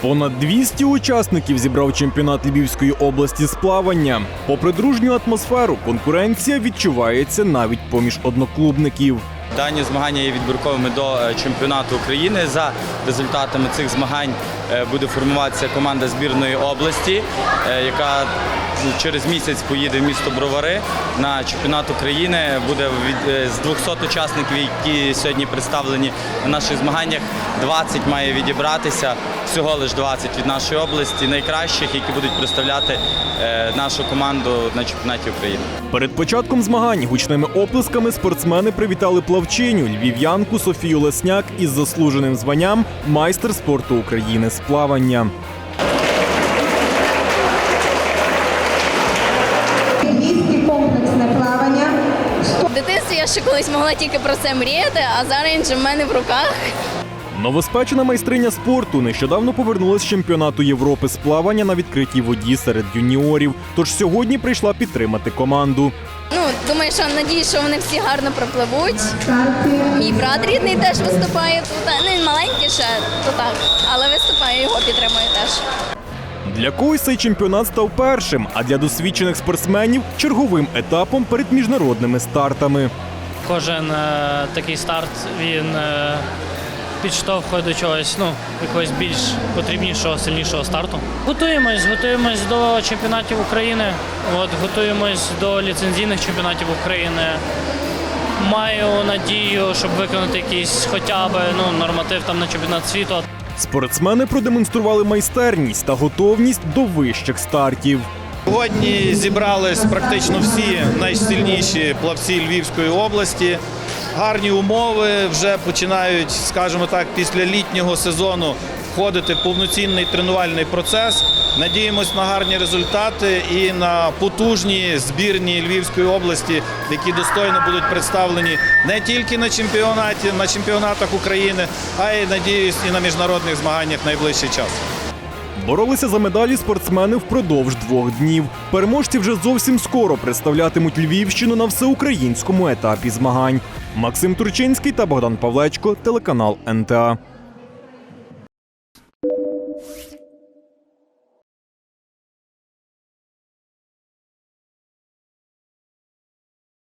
Понад 200 учасників зібрав чемпіонат Львівської області з плавання. Попри дружню атмосферу, конкуренція відчувається навіть поміж одноклубників. Дані змагання є відбірковими до е, чемпіонату України. За результатами цих змагань е, буде формуватися команда збірної області, е, яка через місяць поїде в місто Бровари на чемпіонат України. Буде від з 200 учасників, які сьогодні представлені на наших змаганнях. 20 має відібратися. Всього лише 20 від нашої області, найкращих, які будуть представляти нашу команду на чемпіонаті України. Перед початком змагань гучними оплесками спортсмени привітали плавчиню львів'янку Софію Лесняк із заслуженим званням майстер спорту України з плавання. Дитинстві я ще колись могла тільки про це мріяти, а зараз він же в мене в руках. Новоспечена майстриня спорту нещодавно повернулась з чемпіонату Європи з плавання на відкритій воді серед юніорів. Тож сьогодні прийшла підтримати команду. Ну, думаю, що надію, що вони всі гарно пропливуть. Мій брат рідний теж виступає тут. Ну, він маленький ще, то так, але виступає, його підтримую теж. Для когось цей чемпіонат став першим, а для досвідчених спортсменів черговим етапом перед міжнародними стартами. Кожен е, такий старт він е, підштовхує до чогось, ну, якогось більш потрібнішого, сильнішого старту. Готуємось, готуємось до чемпіонатів України, от, готуємось до ліцензійних чемпіонатів України. Маю надію, щоб виконати якийсь хоча б ну, норматив там на чемпіонат світу. Спортсмени продемонстрували майстерність та готовність до вищих стартів. Сьогодні зібрались практично всі найсильніші плавці Львівської області. Гарні умови вже починають, скажімо так, після літнього сезону входити в повноцінний тренувальний процес. Надіємось на гарні результати і на потужні збірні Львівської області, які достойно будуть представлені не тільки на чемпіонаті, на чемпіонатах України, а й надіюсь і на міжнародних змаганнях найближчий час. Боролися за медалі спортсмени впродовж двох днів. Переможці вже зовсім скоро представлятимуть Львівщину на всеукраїнському етапі змагань. Максим Турчинський та Богдан Павлечко, телеканал НТА.